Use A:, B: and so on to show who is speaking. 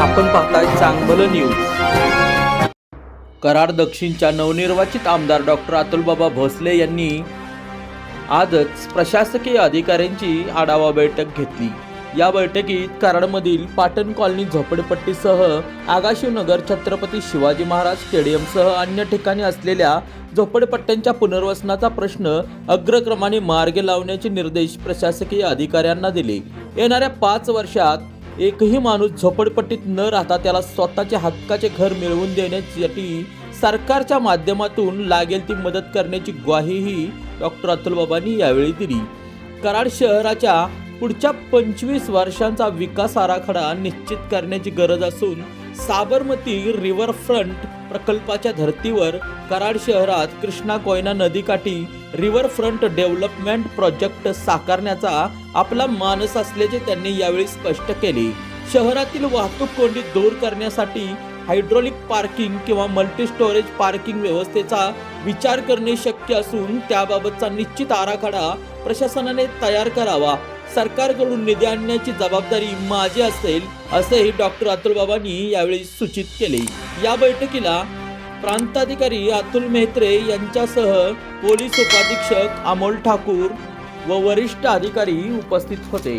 A: आपण पाहताय चांगलं न्यूज कराड दक्षिणच्या नवनिर्वाचित आमदार डॉक्टर अतुलबाबा भोसले यांनी आजच प्रशासकीय अधिकाऱ्यांची आढावा बैठक घेतली. या बैठकीत कराडमधील पाटण कॉलनी झोपडपट्टीसह आगाशिवनगर छत्रपती शिवाजी महाराज स्टेडियमसह अन्य ठिकाणी असलेल्या झोपडपट्ट्यांच्या पुनर्वसनाचा प्रश्न अग्रक्रमाने मार्गे लावण्याचे निर्देश प्रशासकीय अधिकाऱ्यांना दिले. येणाऱ्या पाच वर्षात एकही माणूस झोपडपट्टीत न राहता त्याला स्वतःचे हक्काचे घर मिळवून देण्यासाठी सरकारच्या माध्यमातून लागेल ती मदत करण्याची ग्वाहीही डॉक्टर अतुलबाबांनी यावेळी दिली. कराड शहराच्या पुढच्या पंचवीस वर्षांचा विकास आराखडा निश्चित करण्याची गरज असून साबरमती रिव्हरफ्रंट प्रकल्पाच्या धर्तीवर कराड शहरात कृष्णा कोयना नदीकाठी रिव्हरफ्रंट डेव्हलपमेंट प्रोजेक्ट साकारण्याचा आपला मानस असल्याचे त्यांनी यावेळी स्पष्ट केले. शहरातील वाहतूक कोंडी दूर करण्यासाठी हायड्रोलिक पार्किंग किंवा मल्टी स्टोरेज पार्किंग व्यवस्थेचा विचार करणे शक्य असून त्याबाबतचा निश्चित आराखडा प्रशासनाने तयार करावा. सरकारकडून निधी आणण्याची जबाबदारी माझी असेल असेही डॉक्टर अतुल बाबांनी यावेळी सूचित केले. या बैठकीला प्रांताधिकारी अतुल मेहत्रे यांच्यासह पोलीस उपाधीक्षक अमोल ठाकूर व वरिष्ठ अधिकारी उपस्थित होते.